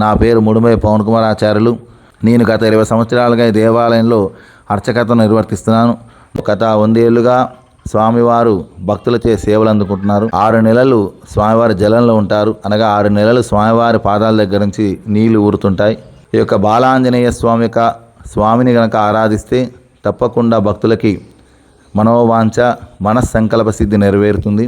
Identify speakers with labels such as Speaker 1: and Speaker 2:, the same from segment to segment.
Speaker 1: నా పేరు ముడుమై పవన్ కుమార్ ఆచార్యులు నేను గత ఇరవై సంవత్సరాలుగా ఈ దేవాలయంలో అర్చకతను నిర్వర్తిస్తున్నాను. గత వందేళ్ళుగా స్వామివారు భక్తులచే సేవలు అందుకుంటున్నారు. ఆరు నెలలు స్వామివారి జలంలో ఉంటారు. అనగా ఆరు నెలలు స్వామివారి పాదాల దగ్గర నుంచి నీళ్ళు ఊరుతుంటాయి. ఈ యొక్క బాలాంజనేయ స్వామి యొక్క స్వామిని గనక ఆరాధిస్తే తప్పకుండా భక్తులకి మనోవాంఛ మనస్సంకల్ప సిద్ధి నెరవేరుతుంది.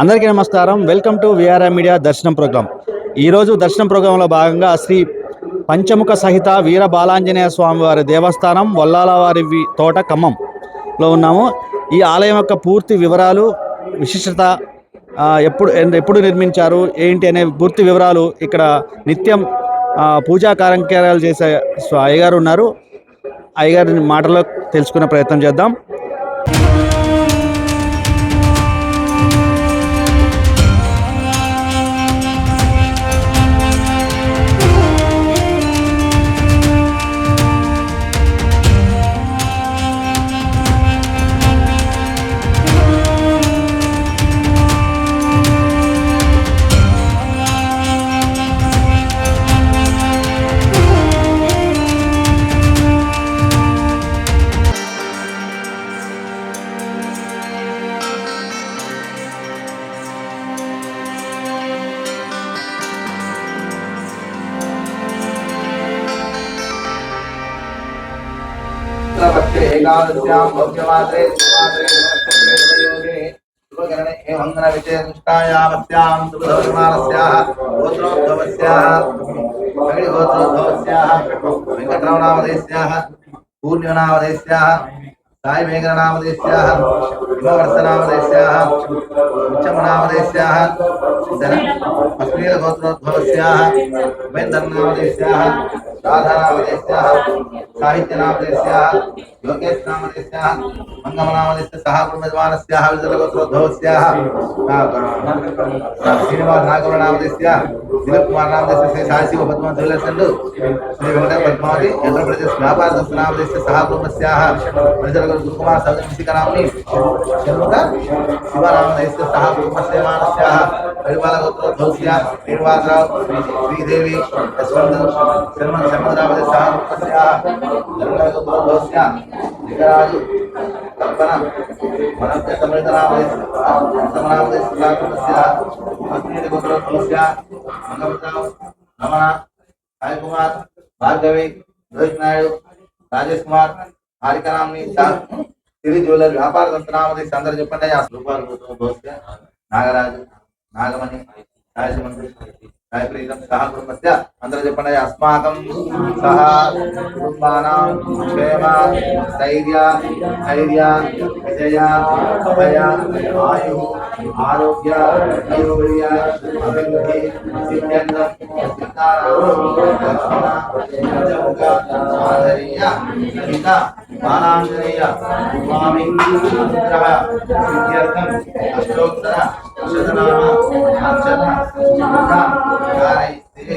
Speaker 2: అందరికీ నమస్కారం. Welcome to VRI media Darshanam program. ఈరోజు దర్శనం ప్రోగ్రాంలో భాగంగా శ్రీ పంచముఖ సహిత వీర బాలాంజనేయ స్వామి వారి దేవస్థానం వల్లాలవారి తోట ఖమ్మంలో ఉన్నాము. ఈ ఆలయం యొక్క పూర్తి వివరాలు విశిష్టత ఎప్పుడు ఎప్పుడు నిర్మించారు ఏంటి అనే పూర్తి వివరాలు ఇక్కడ నిత్యం పూజా కార్యక్రమాలు చేసే అయ్యగారు ఉన్నారు. అయ్యగారి మాటలో తెలుసుకునే ప్రయత్నం చేద్దాం.
Speaker 1: ఏకాదశ్యాం భవ్యమాత్రే సుమాత్రే నక్షత్రే శుభకరణే ఏమంగళ విజయనిష్టాయామస్యాం శుభధర్మానస్యాః గోత్రోద్భవస్యాः सायभेङ्करनामदेश्याः हिमवर्तनामदेश्याः उच्चमनामदेश्याः अश्लीलगोत्रोद्भवस्याः वैन्दर्नामदेश्याः राधानामदेश्याः साहित्यनामदेश्याः योगेशनामदेश्याः मङ्गमनामदेश्य सः विजलगोत्रोद्भवस्याः श्रीनिवास नागवरनामदेश्याः तिलकुमारनामदेश्य श्री साशिव पद्मा श्री वेंकट पद्मावती कुमार सौजन्यशिखरामणि षण्मुख शिवरामन सह कुमसेमानस्याः परिपालगोत्रोद्भवस्य श्रीनिवासराव श्रीदेवी यशवन्त शर्मन शर्मदरावति सह कुमस्याः धर्मगोत्रोद्भवस्य लिङ्गराजु कल्पना मनस्य समृतरामदि समरामदि सुलाकुमस्याः अग्निगोत्रोद्भवस्य मंगवतराव नमः साई कुमार, भार्गवी, रोहित नायडू, राजेश कुमार హారికరామ్ని సిరి జ్యువెలర్ వ్యాపార సంస్థనామదేశ్ అందరు చెప్పండి. ఆ రూపాయలు దోస్య నాగరాజు నాగమణి సాయసుమంత్రి సాయప్రీతం సహ కుటుంబస్య అందరూ చెప్పండి. అస్మాకం సహ కుటుంబానాం క్షేమ ధైర్య ధైర్య విజయ అభయ ఆయు ఆరోగ్య ఐశ్వర్య అభివృద్ధి సిద్ధ్యంతం లక్ష్మణ పంచముఖ ఆదరణీయ సహిత బాలాంజనేయ స్వామి అనుగ్రహ సిద్ధ్యర్థం అష్టోత్తర శతనామ అర్చన పూజ కారైతే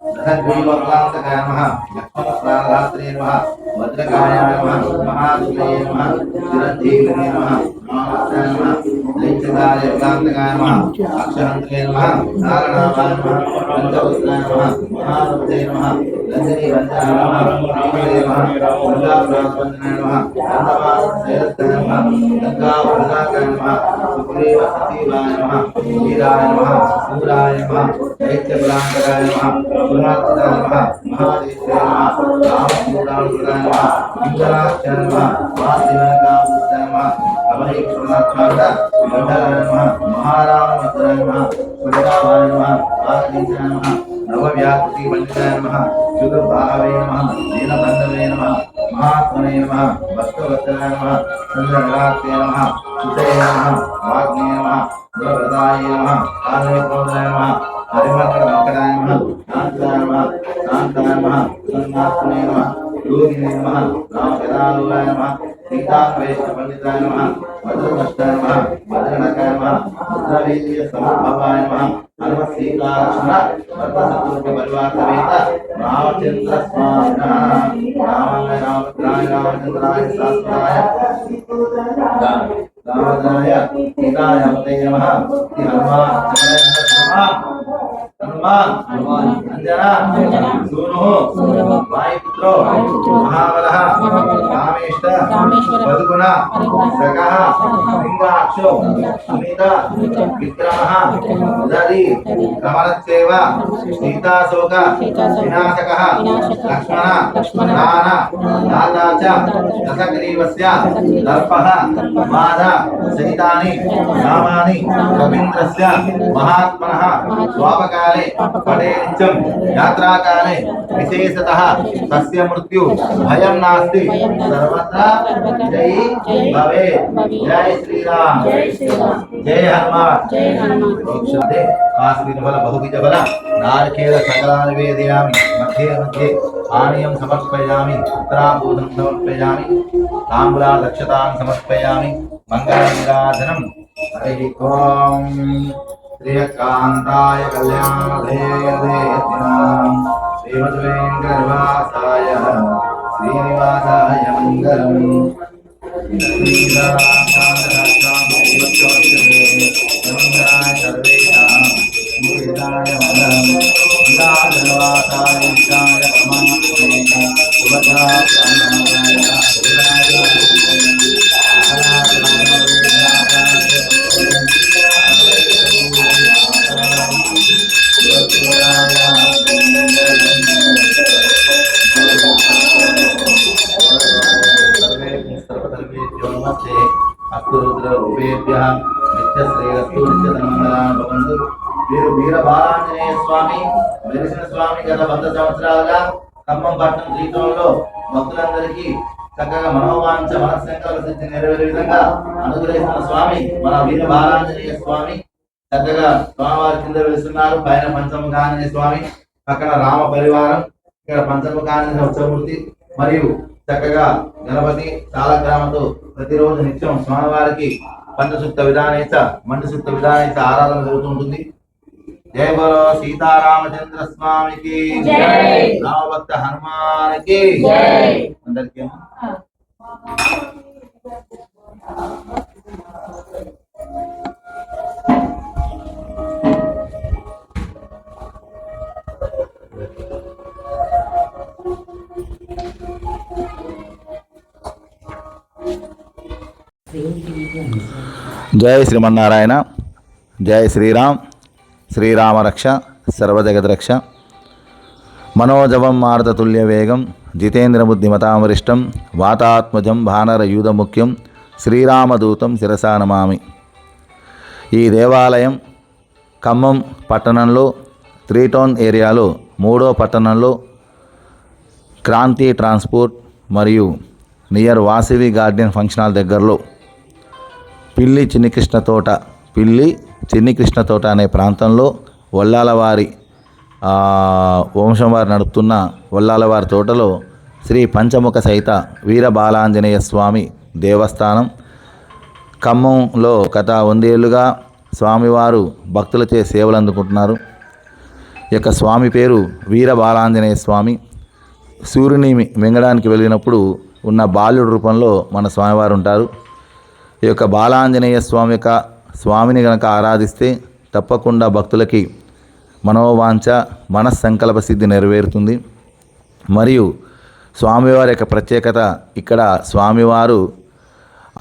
Speaker 1: तथा गुरुभगवान् सकामः लक्ष्मणप्राधात्रे नमः भद्रकाय नमः महासुने नमः सुरधीमने नमः महावस्त्राय नमः लैचकाय कान्तकाय नमः अक्षरन्तले नमः नारणामाय नमः गन्धवस्त्राय नमः महारुद्रे नमः नन्दिनीवन्दाय नमः रामणे नमः गङ्गापुरावन्दनाय नमः गन्धमासयस्ताय नमः गङ्गावरदाकाय नमः सुग्रीव सतीवाय नमः वीराय नमः सूराय नमः दैत्यबलान्तकाय नमः सुरात्ताय नमः महादेशाय नमः रामचूडाय ಚರ್ಮ ಇಂಗಲ ಚರ್ಮ ವಾಸಿನಗ ಚರ್ಮ ಅಭಯಕ್ಷುಣಾತ್ಮಕ ಮಂಡಲನಮ ಮಹಾರಾಮ ಮಂತ್ರನಮ ಪುರಗಾವಾನಮ ವಾಸಿನಮ ನವವ್ಯಾಪ್ತಿ ಮಂಡಲನಮ ಯುಗಭಾವೇ ನಮಃ ನೀಲಬಂಧವೇ ನಮಃ ಮಹಾತ್ಮನೇ ನಮಃ ಭಕ್ತವತ್ಸಲ ನಮಃ ಚಂದ್ರಗಣಾರ್ಥೇ ನಮಃ ಸುತೇ ನಮಃ ವಾಗ್ನೇ ನಮಃ ಗುರುಪ್ರದಾಯ ನಮಃ ಕಾಲೋದ್ಭವದಾಯ ನಮಃ ಹರಿಮಂತ್ರ ಮಂಕರಾಯ ನಮಃ ಶಾಂತಾಯ ನಮಃ ಶಾಂತಾಯ ನಮಃ ಸಂಗಾತ್ಮನೇ ನಮಃ योगिने नमः रामकेदारोगाय नमः सीतापरेशपण्डिताय नमः भद्रभ्रष्टाय नमः भद्रणकाय नमः भद्रवीर्यसमद्भवाय नमः हनुमत्सीताक्षण भर्तशत्रुपरिवारसमेत रामचन्द्रस्वामिनः रामाय रामभद्राय रामचन्द्राय शास्त्राय रामचन्द्राय सीताय हते नमः हनुमा హనుమాన్ అంజనా సూను వాయుపుత్రో మహాబలః రామేష్ట పదుగుణ సకః లింగాక్షో సునీత విక్రమః ఉదరి రమణసేవ సీతాశోక వినాశకः లక్ష్మణ నాన దాతా చ దశగ్రీవస్య దర్పః మాధ సహితాని నామాని కవీంద్రస్య మహాత్మనः స్వాపకాలే పడే నిత్యం యాత్రాకాలే విశేషతः తస్య మృత్యు. భయం నాస్తి. సర్వత్రా జై భవే జై శ్రీరామ్. జై హనుమాన్. మోక్షదే ఆశ్రితబల బహువిధబల నారకేల సకలాని వేదయామి మధ్యే మధ్యే పానీయం సమర్పయామి. ఉత్తరాభూతం సమర్పయామి. తాంబూలా దక్షతాం సమర్పయామి మంగళనిరాధనం హరి ఓం శ్రీకాంతాయ కళ్యాణదేవదేతినాం శ్రీమద్వేంకటవాసాయ మంగళం నిత్య శ్రేయస్సు నిత్య మంగళాన్ని మీరు వీర బాలాంజనేయ స్వామి వెలిసిన స్వామి గత వంద సంవత్సరాలుగా ఖమ్మం పట్టణం జీవితంలో భక్తులందరికీ చక్కగా మనోవాంఛ మనస్సంకల్ప సిద్ధి నెరవేరే విధంగా అనుగ్రహిస్తున్న స్వామి మన వీర బాలాంజనేయ స్వామి. చక్కగా స్వామివారి కింద వెళుతున్నారు పైన పంచముఖ ఆంజనేయ స్వామి పక్కన రామ పరివారం ఇక్కడ పంచముఖ ఉత్సవమూర్తి మరియు చక్కగా గణపతి చాలా గ్రామంతో ప్రతిరోజు నిత్యం స్వామివారికి పంచసుక్త విధానేత మండసుక్త విధానేత ఆరాధన జరుగుతుంటుంది. జయ బలో సీతారామచంద్ర స్వామికి. రామభక్త హనుమానికి. అందరికీ జై శ్రీమన్నారాయణ జై శ్రీరామ్ శ్రీరామ రక్ష సర్వజగద్రక్ష మనోజవం మారుతతుల్య వేగం జితేంద్ర వాతాత్మజం భానరయూధముఖ్యం శ్రీరామదూతం శిరసా నమామి. ఈ దేవాలయం ఖమ్మం పట్టణంలో త్రీటౌన్ ఏరియాలో మూడో పట్టణంలో క్రాంతి ట్రాన్స్పోర్ట్ మరియు near Vasavi garden function hall దగ్గరలో పిల్లి చిన్ని కృష్ణ తోట. పిల్లి చిన్ని తోట అనే ప్రాంతంలో వల్లాలవారి వంశం వారు నడుపుతున్న వల్లాలవారి తోటలో శ్రీ పంచముఖ సహిత వీర బాలాంజనేయ స్వామి దేవస్థానం. ఖమ్మంలో గత వందేళ్ళుగా స్వామివారు భక్తులచే సేవలు అందుకుంటున్నారు. యొక్క స్వామి పేరు వీర బాలాంజనేయ స్వామి. సూర్యుని మింగడానికి వెళ్ళినప్పుడు ఉన్న బాలుడు రూపంలో మన స్వామివారు ఉంటారు. ఈ యొక్క బాలాంజనేయ స్వామి యొక్క స్వామిని గనక ఆరాధిస్తే తప్పకుండా భక్తులకి మనోవాంఛ మనస్సంకల్ప సిద్ధి నెరవేరుతుంది. మరియు స్వామివారి యొక్క ప్రత్యేకత ఇక్కడ స్వామివారు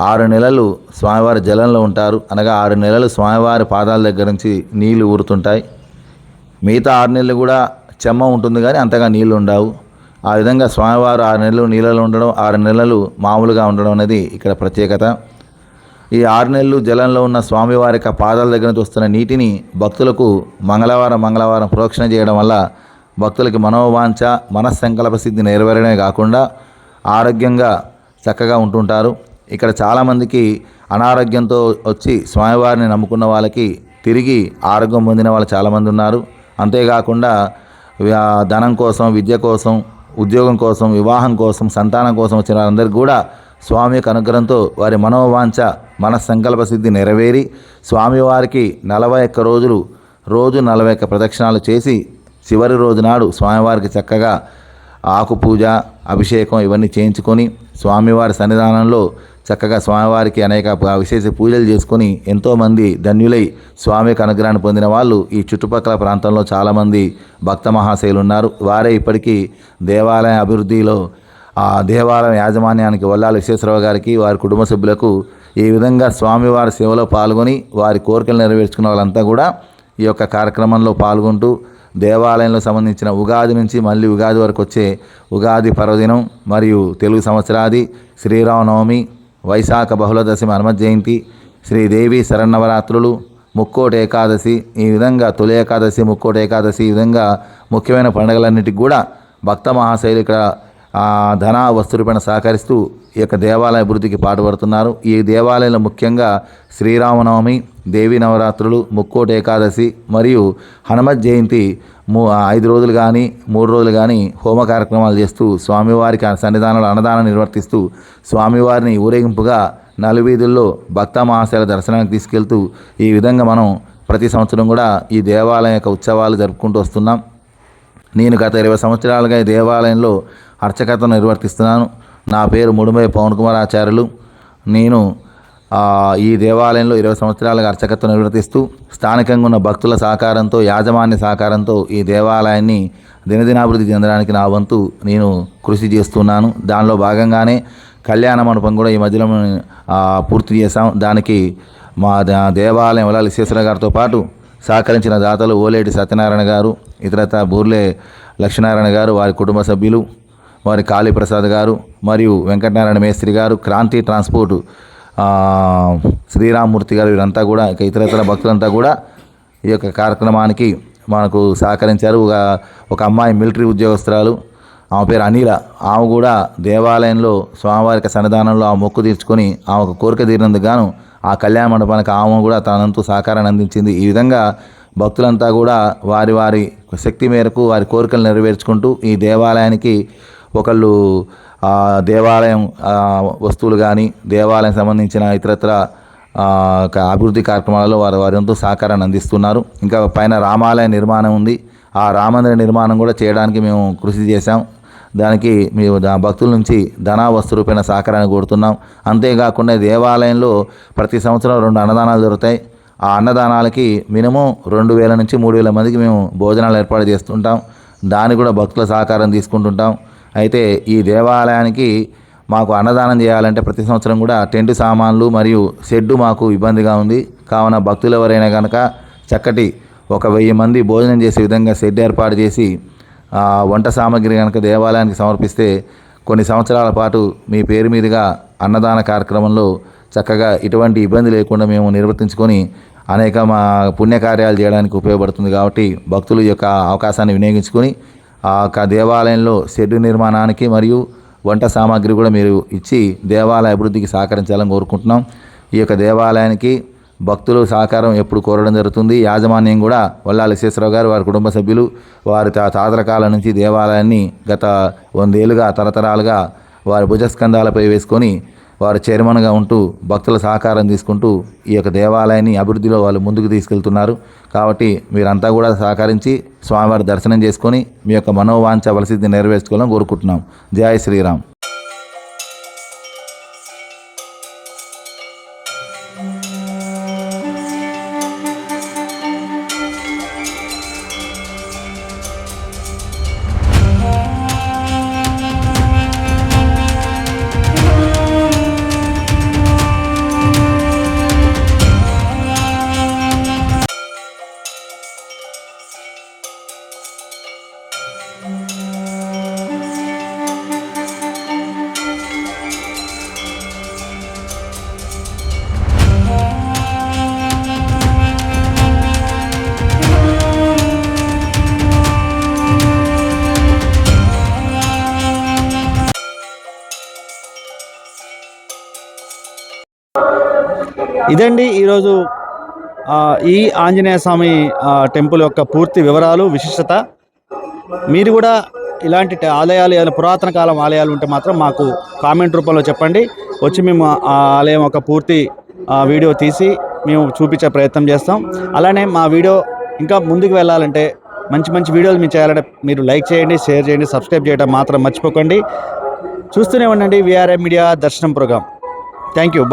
Speaker 1: ఆరు నెలలు స్వామివారి జలంలో ఉంటారు. అనగా ఆరు నెలలు స్వామివారి పాదాల దగ్గర నుంచి నీళ్ళు ఊరుతుంటాయి. మిగతా ఆరు నెలలు కూడా చెమ్మ ఉంటుంది కానీ అంతగా నీళ్ళు ఉండవు. ఆ విధంగా స్వామివారు ఆరు నెలలు నీళ్ళలో ఉండడం ఆరు నెలలు మామూలుగా ఉండడం అనేది ఇక్కడ ప్రత్యేకత. ఈ ఆరు నెలలు జలంలో ఉన్న స్వామివారి యొక్క పాదాల దగ్గర నుంచి వస్తున్న నీటిని భక్తులకు మంగళవారం మంగళవారం ప్రోక్షణ చేయడం వల్ల భక్తులకి మనోవాంఛ మనస్సంకల్ప సిద్ధి నెరవేరడమే కాకుండా ఆరోగ్యంగా చక్కగా ఉంటుంటారు. ఇక్కడ చాలామందికి అనారోగ్యంతో వచ్చి స్వామివారిని నమ్ముకున్న వాళ్ళకి తిరిగి ఆరోగ్యం పొందిన వాళ్ళు చాలామంది ఉన్నారు. అంతేకాకుండా ధనం కోసం విద్య కోసం ఉద్యోగం కోసం వివాహం కోసం సంతానం కోసం వచ్చిన వారందరికీ కూడా స్వామి యొక్క అనుగ్రహంతో వారి మనోవాంఛ మన సంకల్ప సిద్ధి నెరవేరి స్వామివారికి నలభై ఒక్క రోజులు రోజు నలభై ఒక్క ప్రదక్షిణాలు చేసి చివరి రోజు నాడు స్వామివారికి చక్కగా ఆకు పూజ అభిషేకం ఇవన్నీ చేయించుకొని స్వామివారి సన్నిధానంలో చక్కగా స్వామివారికి అనేక విశేష పూజలు చేసుకొని ఎంతోమంది ధన్యులై స్వామి యొక్క అనుగ్రహాన్ని పొందిన వాళ్ళు ఈ చుట్టుపక్కల ప్రాంతంలో చాలామంది భక్త మహాశయులు ఉన్నారు వారే ఇప్పటికీ దేవాలయ అభివృద్ధిలో ఆ దేవాలయం యాజమాన్యానికి వల్లాల విశ్వేశ్వరరావు గారికి వారి కుటుంబ సభ్యులకు ఈ విధంగా స్వామివారి సేవలో పాల్గొని వారి కోరికలు నెరవేర్చుకున్న వాళ్ళంతా కూడా ఈ యొక్క కార్యక్రమంలో పాల్గొంటూ దేవాలయంలో సంబంధించిన ఉగాది నుంచి మళ్ళీ ఉగాది వరకు వచ్చే ఉగాది పర్వదినం మరియు తెలుగు సంవత్సరాది శ్రీరామనవమి వైశాఖ బహుళదశమి హనుమత్ జయంతి శ్రీదేవి శరన్నవరాత్రులు ముక్కోటి ఏకాదశి ఈ విధంగా తొలి ఏకాదశి ముక్కోటి ఏకాదశి ఈ విధంగా ముఖ్యమైన పండుగలన్నిటికి కూడా భక్త మహాశైలు ఇక్కడ ధన వస్తు సహకరిస్తూ ఈ యొక్క దేవాలయ అభివృద్ధికి పాటుపడుతున్నారు. ఈ దేవాలయంలో ముఖ్యంగా శ్రీరామనవమి దేవి నవరాత్రులు ముక్కోటి ఏకాదశి మరియు హనుమత్ జయంతి మూ ఐదు రోజులు కానీ మూడు రోజులు కానీ హోమ కార్యక్రమాలు చేస్తూ స్వామివారికి ఆ సన్నిధానంలో అన్నదానం నిర్వర్తిస్తూ స్వామివారిని ఊరేగింపుగా నలువీధుల్లో భక్త మహాశయాల దర్శనానికి తీసుకెళ్తూ ఈ విధంగా మనం ప్రతి సంవత్సరం కూడా ఈ దేవాలయం యొక్క ఉత్సవాలు జరుపుకుంటూ వస్తున్నాం. నేను గత ఇరవై సంవత్సరాలుగా ఈ దేవాలయంలో అర్చకతను నిర్వర్తిస్తున్నాను. నా పేరు ముడుమై పవన్ కుమార్ ఆచార్యులు నేను ఈ దేవాలయంలో ఇరవై సంవత్సరాలుగా అర్చకత్వం నిర్వర్తిస్తూ స్థానికంగా ఉన్న భక్తుల సహకారంతో యాజమాన్య సహకారంతో ఈ దేవాలయాన్ని దినదినాభివృద్ధి చెందడానికి నా వంతు నేను కృషి చేస్తున్నాను. దానిలో భాగంగానే కళ్యాణ మండపం కూడా ఈ మధ్యలో పూర్తి చేశాం. దానికి మా దేవాలయం వల్ల విశ్వేశ్వర గారితో పాటు సహకరించిన దాతలు ఓలేటి సత్యనారాయణ గారు ఇతరత బూర్లే లక్ష్మీనారాయణ గారు వారి కుటుంబ సభ్యులు వారి కాళీప్రసాద్ గారు మరియు వెంకటనారాయణ మేస్త్రి గారు క్రాంతి ట్రాన్స్పోర్ట్ శ్రీరామ్మూర్తి గారు వీరంతా కూడా ఇక ఇతరతర భక్తులంతా కూడా ఈ యొక్క కార్యక్రమానికి మనకు సహకరించారు. ఒక ఒక అమ్మాయి మిలిటరీ ఉద్యోగస్తురాలు. ఆమె పేరు అనిల. ఆమె కూడా దేవాలయంలో స్వామివారికి సన్నిధానంలో ఆ మొక్కు తీర్చుకొని ఆమె ఒక కోరిక తీరినందుకు గాను ఆ కళ్యాణ మండపానికి ఆమె కూడా తనంతు సహకారాన్ని అందించింది. ఈ విధంగా భక్తులంతా కూడా వారి వారి శక్తి మేరకు వారి కోరికలు నెరవేర్చుకుంటూ ఈ దేవాలయానికి ఒకళ్ళు దేవాలయం వస్తువులు కానీ దేవాలయం సంబంధించిన ఇతరత్ర అభివృద్ధి కార్యక్రమాలలో వారు వారి సహకారాన్ని అందిస్తున్నారు. ఇంకా పైన రామాలయ నిర్మాణం ఉంది. ఆ రామందిర నిర్మాణం కూడా చేయడానికి మేము కృషి చేశాం. దానికి మేము దా- భక్తుల నుంచి ధనావస్తు రూపేణ సహకారాన్ని కోరుతున్నాం. అంతేకాకుండా దేవాలయంలో ప్రతి సంవత్సరం రెండు అన్నదానాలు దొరుకుతాయి ఆ అన్నదానాలకి మినిమం రెండు వేల నుంచి మూడు వేల మందికి మేము భోజనాలు ఏర్పాటు చేస్తుంటాం. దాన్ని కూడా భక్తుల సహకారం తీసుకుంటుంటాం. అయితే ఈ దేవాలయానికి మాకు అన్నదానం చేయాలంటే ప్రతి సంవత్సరం కూడా టెంట్ సామాన్లు మరియు షెడ్డు మాకు ఇబ్బందిగా ఉంది. కావున భక్తులు ఎవరైనా కనుక చక్కటి ఒక వెయ్యి మంది భోజనం చేసే విధంగా షెడ్ ఏర్పాటు చేసి ఆ వంట సామాగ్రి కనుక దేవాలయానికి సమర్పిస్తే కొన్ని సంవత్సరాల పాటు మీ పేరు మీదుగా అన్నదాన కార్యక్రమంలో చక్కగా ఎటువంటి ఇబ్బంది లేకుండా మేము నిర్వర్తించుకొని అనేక మా పుణ్యకార్యాలు చేయడానికి ఉపయోగపడుతుంది కాబట్టి భక్తులు యొక్క అవకాశాన్ని వినియోగించుకొని ఆ యొక్క దేవాలయంలో షెడ్ నిర్మాణానికి మరియు వంట సామాగ్రి కూడా మీరు ఇచ్చి దేవాలయ అభివృద్ధికి సహకరించాలని కోరుకుంటున్నాం. ఈ యొక్క దేవాలయానికి భక్తులు సహకారం ఎప్పుడు కోరడం జరుగుతుంది. యాజమాన్యం కూడా వల్లాల విశ్వేశ్వరరావు గారు వారి కుటుంబ సభ్యులు వారి తా- కాలం నుంచి దేవాలయాన్ని గత వందేళ్ళుగా తరతరాలుగా వారి భుజస్కంధాలపై వేసుకొని వారు చైర్మన్గా ఉంటూ భక్తుల సహకారం తీసుకుంటూ ఈ యొక్క దేవాలయాన్ని అభివృద్ధిలో వాళ్ళు ముందుకు తీసుకెళ్తున్నారు. కాబట్టి మీరంతా కూడా సహకరించి స్వామివారి దర్శనం చేసుకొని మీ యొక్క మనోవాంఛ వలసిద్ధి నెరవేర్చుకోవాలని కోరుకుంటున్నాం. జయ శ్రీరామ్.
Speaker 2: ఇదండి ఈరోజు ఈ ఆంజనేయ స్వామి టెంపుల్ యొక్క పూర్తి వివరాలు విశిష్టత. మీరు కూడా ఇలాంటి ఆలయాలు ఏదైనా పురాతన కాలం ఆలయాలు ఉంటే మాత్రం మాకు కామెంట్ రూపంలో చెప్పండి. వచ్చి మేము ఆ ఆలయం ఒక పూర్తి ఆ, వీడియో తీసి మేము చూపించే ప్రయత్నం చేస్తాం. అలానే మా వీడియో ఇంకా ముందుకు వెళ్ళాలంటే మంచి మంచి వీడియోలు మీరు చేయాలంటే మీరు లైక్ చేయండి షేర్ చేయండి సబ్స్క్రైబ్ చేయడం మాత్రం మర్చిపోకండి. చూస్తూనే ఉండండి VRM media Darshanam program. Thank you